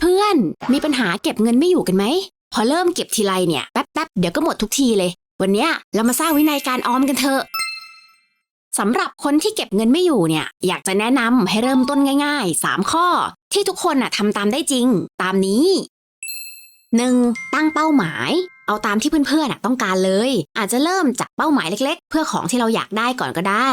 เพื่อนๆ มีปัญหาเก็บเงินไม่อยู่กันไหม พอเริ่มเก็บทีไรเนี่ยแป๊บๆ เดี๋ยวก็หมดทุกทีเลย วันนี้เรามาสร้างวินัยการออมกันเถอะสำหรับคนที่เก็บเงินไม่อยู่เนี่ย อยากจะแนะนำให้เริ่มต้นง่ายๆ 3 ข้อ ที่ทุกคนน่ะทำตามได้จริง ตามนี้ 1. ตั้งเป้าหมาย เอาตามที่เพื่อนๆน่ะต้องการเลย อาจจะเริ่มจากเป้าหมายเล็ก ๆ เพื่อของที่เราอยากได้ก่อนก็ได้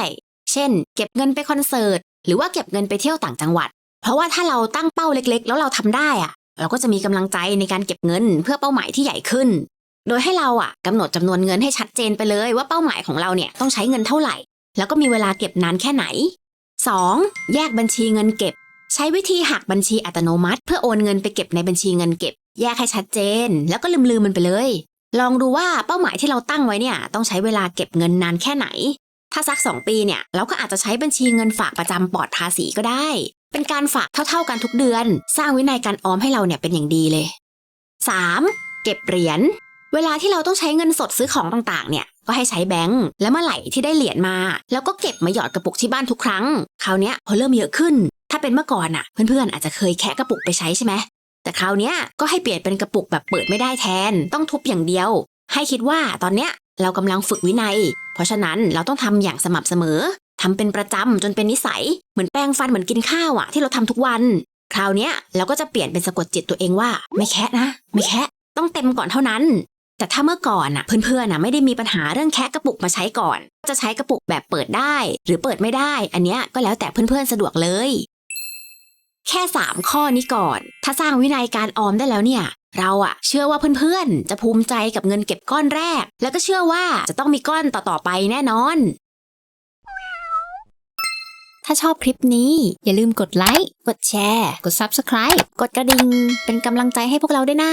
เช่น เก็บเงินไปคอนเสิร์ตหรือว่าเก็บเงินไปเที่ยวต่างจังหวัด เพราะว่าถ้าเราตั้งเป้าเล็กๆ แล้วเราทำได้อะเราก็จะมีกำลังใจในการเก็บเงินเพื่อเป้าหมายที่ใหญ่ขึ้น โดยให้เราอะกำหนดจำนวนเงินให้ชัดเจนไปเลยว่าเป้าหมายของเราเนี่ยต้องใช้เงินเท่าไหร่ แล้วก็มีเวลาเก็บนานแค่ไหน 2. แยกบัญชีเงินเก็บ ใช้วิธีหักบัญชีอัตโนมัติ เพื่อโอนเงินไปเก็บในบัญชีเงินเก็บ แยกให้ชัดเจน แล้วก็ลืมๆมันไปเลย ลองดูว่าเป้าหมายที่เราตั้งไว้เนี่ยต้องใช้เวลาเก็บเงินนานแค่ไหน ถ้าสัก 2 ปีเนี่ยเราก็อาจจะใช้บัญชีเงินฝากประจำปลอดภาษีก็ได้ เป็นการฝากเท่าๆกันทุกเดือน สร้างวินัยการออมให้เราเนี่ยเป็นอย่างดีเลย 3. เก็บเหรียญเวลาที่เราต้องใช้เงินสดซื้อของต่างๆ เนี่ย ก็ให้ใช้แบงก์และเมื่อไหร่ที่ได้เหรียญมา แล้วก็เก็บมาหยอดกระปุกที่บ้านทุกครั้ง คราวนี้พอเริ่มเยอะขึ้น ถ้าเป็นเมื่อก่อนอะเพื่อนๆอาจจะเคยแคะกระปุกไปใช้ใช่ไหมแต่คราวนี้ก็ให้เปลี่ยนเป็นกระปุกแบบเปิดไม่ได้แทน ต้องทุบอย่างเดียว ให้คิดว่าตอนเนี้ยเรากำลังฝึกวินัย เพราะฉะนั้นเราต้องทำอย่างสม่ำเสมอ ทำเป็นประจำจนเป็นนิสัย เหมือนแปรงฟันเหมือนกินข้าวอะที่เราทำทุกวัน คราวเนี้ยเราก็จะเปลี่ยนเป็นสะกดจิตตัวเองว่า ไม่แคะนะ ไม่แคะต้องเต็มก่อนเท่านั้น แต่ถ้าเมื่อก่อนอะเพื่อนๆอะไม่ได้มีปัญหาเรื่องแคะกระปุกมาใช้ก่อน จะใช้กระปุกแบบเปิดได้ หรือเปิดไม่ได้ อันเนี้ยก็แล้วแต่เพื่อนๆสะดวกเลย แค่ 3 ข้อนี้ก่อน ถ้าสร้างวินัยการออมได้แล้วเนี่ยเราอะเชื่อว่าเพื่อนๆ จะภูมิใจกับเงินเก็บก้อนแรก แล้วก็เชื่อว่าจะต้องมีก้อนต่อๆไปแน่นอน ถ้าชอบคลิปนี้ อย่าลืมกดไลค์ กดแชร์ กด Subscribe กดกระดิ่ง เป็นกำลังใจให้พวกเราด้วยนะ